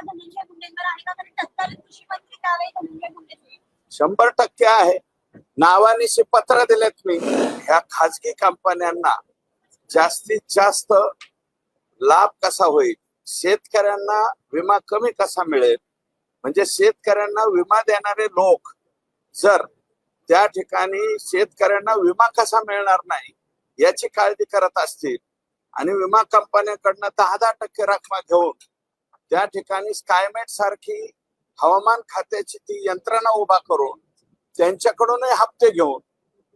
धनंजय मुंडेंवर आहे का कारण तत्कालीन कृषी मंत्री त्यावेळी धनंजय मुंडे शंभर टक्के आहे. नावानिशी पत्र दिलेत मी. ह्या खाजगी कंपन्यांना जास्तीत जास्त लाभ कसा होईल? शेतकऱ्यांना विमा कमी कसा मिळेल? म्हणजे शेतकऱ्यांना विमा देणारे लोक जर त्या ठिकाणी शेतकऱ्यांना विमा कसा मिळणार नाही याची काळजी करत असतील आणि विमा कंपन्यांकडनं दहा दहा टक्के रकमा घेऊन त्या ठिकाणी स्कायमेट सारखी हवामान खात्याची ती यंत्रणा उभा करून त्यांच्याकडूनही हप्ते घेऊन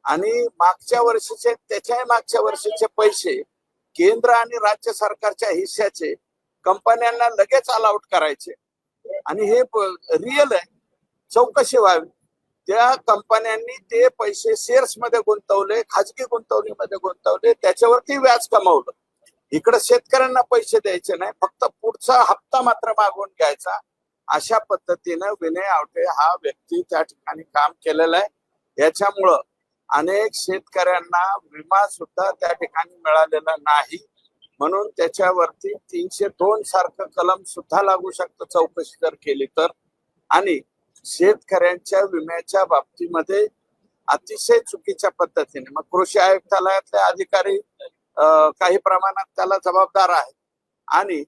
आणि मागच्या वर्षीचे त्याच्याही मागच्या वर्षीचे पैसे केंद्र आणि राज्य सरकारच्या हिश्श्याचे कंपन्यांना लगेच अलाउट करायचे. आणि हे रिअल आहे. चौकशी व्हावी. त्या कंपन्यांनी ते पैसे शेअर्समध्ये गुंतवले खाजगी गुंतवणुकीमध्ये गुंतवले त्याच्यावरती व्याज कमावलं. इकडे शेतकऱ्यांना पैसे द्यायचे नाही फक्त पुढचा हप्ता मात्र मागून घ्यायचा. अशा पद्धतीनं विनय आवटे हा व्यक्ती त्या ठिकाणी काम केलेलं आहे. याच्यामुळं अनेक शेतकऱ्यांना विमा सुद्धा त्या ठिकाणी मिळालेला नाही. म्हणून त्याच्यावरती तीनशे दोन सारखं कलम सुद्धा लागू शकतं चौकशी जर केली तर. आणि शेतकऱ्यांच्या विम्याच्या बाबतीमध्ये अतिशय चुकीच्या पद्धतीने मग कृषी आयुक्तालयातले अधिकारी काही प्रमाणात त्याला जबाबदार आहेत आणि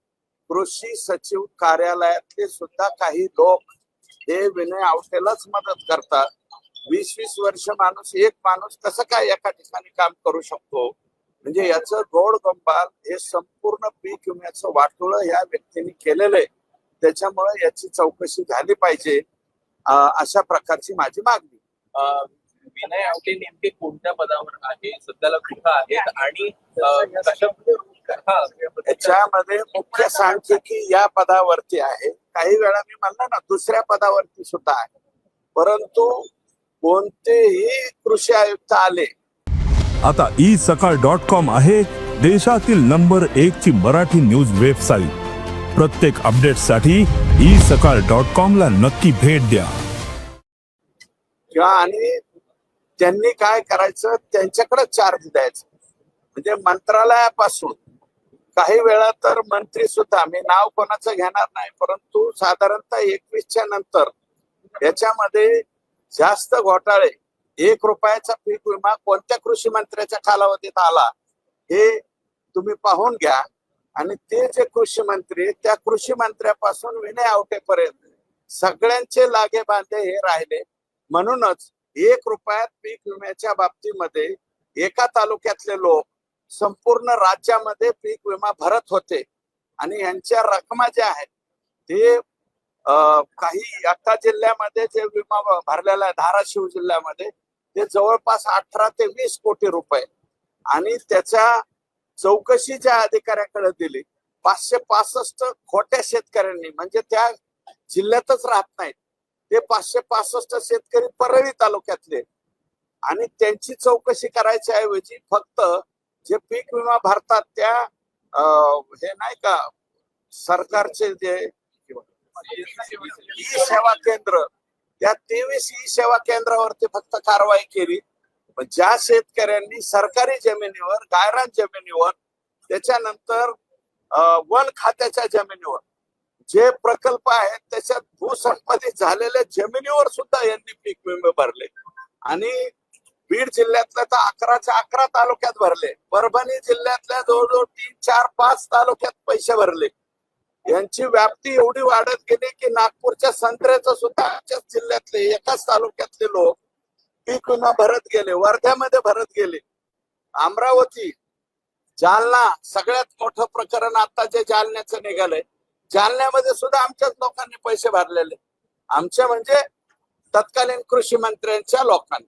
कृषी सचिव कार्यालयातले सुद्धा काही लोक हे विनय आवटेलाच मदत करतात. वीस वीस वर्ष माणूस एक माणूस कसं काय एका ठिकाणी काम करू शकतो? म्हणजे याचं गोड गंबाल हे संपूर्ण पीक विम्याचं वाटोळं या व्यक्तीने केलेलं आहे. त्याच्यामुळे याची चौकशी झाली पाहिजे अं, अशा प्रकारची माझी मागणी. अं, विनय आवटे नेमके कोणत्या पदावर आहे सध्याला कुठं आहेत आणि अं, कशा हा, याच्यामध्ये मुख्य सांख्यिकी या पदावरती आहे. काही वेळा मी म्हणलं ना दुसऱ्या पदावरती सुद्धा आहे. परंतु कोणतेही कृषी आयुक्त आले. आता ई सकाळ डॉट कॉम आहे देशातील नंबर एक ची मराठी न्यूज वेबसाईट प्रत्येक अपडेटसाठी ई सकाळ डॉट कॉम ला नक्की भेट द्या. आणि त्यांनी काय करायचं? त्यांच्याकडे चार्ज द्यायचं. म्हणजे मंत्रालयापासून. काही वेळा तर मंत्री सुद्धा मी नाव कोणाचं घेणार नाही परंतु साधारणतः एकवीसच्या नंतर याच्यामध्ये जास्त घोटाळे एक रुपयाचा पीक विमा कोणत्या कृषी मंत्र्याच्या कालावधीत आला हे तुम्ही पाहून घ्या. आणि ते जे कृषी मंत्री त्या कृषी मंत्र्यापासून विनय आवटेपर्यंत सगळ्यांचे लागे बांधे हे राहिले. म्हणूनच एक रुपयात पीक विम्याच्या बाबतीमध्ये एका तालुक्यातले लोक संपूर्ण राज्यामध्ये पीक विमा भरत होते. आणि यांच्या रकमा ज्या आहेत ते अं, काही एका जिल्ह्यामध्ये जे विमा भरलेला आहे धाराशिव जिल्ह्यामध्ये ते जवळपास अठरा ते वीस कोटी रुपये. आणि त्याच्या चौकशी ज्या अधिकाऱ्याकडे दिली पाचशे पासष्ट खोट्या शेतकऱ्यांनी म्हणजे त्या जिल्ह्यातच राहत नाहीत. ते पाचशे पासष्ट शेतकरी परळी तालुक्यातले. आणि त्यांची चौकशी करायच्या ऐवजी फक्त जे पीक विमा भरतात त्या अं, हे नाही का सरकारचे जे ई सेवा केंद्र त्या तेवीस ई सेवा केंद्रावरती फक्त कारवाई केली. पण ज्या शेतकऱ्यांनी सरकारी जमिनीवर गायरान जमिनीवर त्याच्यानंतर अं, वन खात्याच्या जमिनीवर जे प्रकल्प आहेत त्याच्यात भूसंपादित झालेल्या जमिनीवर सुद्धा यांनी पीक विमे भरले. आणि बीड जिल्ह्यातल्या तर अकराच्या अकरा तालुक्यात भरले. परभणी जिल्ह्यातल्या जवळजवळ तीन चार पाच तालुक्यात पैसे भरले. यांची व्याप्ती एवढी वाढत गेली की नागपूरच्या संत्र्याचं सुद्धा आमच्याच जिल्ह्यातले एकाच तालुक्यातले लोक पीक विमा भरत गेले वर्ध्यामध्ये भरत गेले. अमरावती जालना सगळ्यात मोठं प्रकरण आता जे जालन्याचं निघालंय. जालन्यामध्ये सुद्धा आमच्याच लोकांनी पैसे भरलेले. आमच्या म्हणजे तत्कालीन कृषी मंत्र्यांच्या लोकांनी.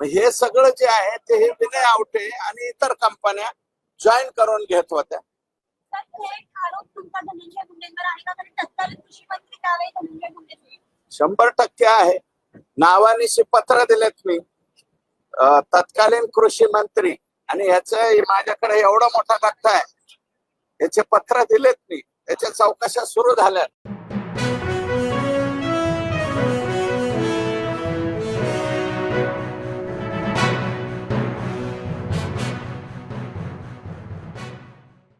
हे सगळं जे आहे ते हे विनय आवटे आणि इतर कंपन्या जॉईन करून घेत होत्या. शंभर टक्के आहे. नावानिशी पत्र दिलेत मी. तत्कालीन कृषी मंत्री. आणि ह्याच माझ्याकडे एवढा मोठा गठ्ठा आहे. याचे पत्र दिलेत मी. त्याच्या चौकशा सुरू झाल्या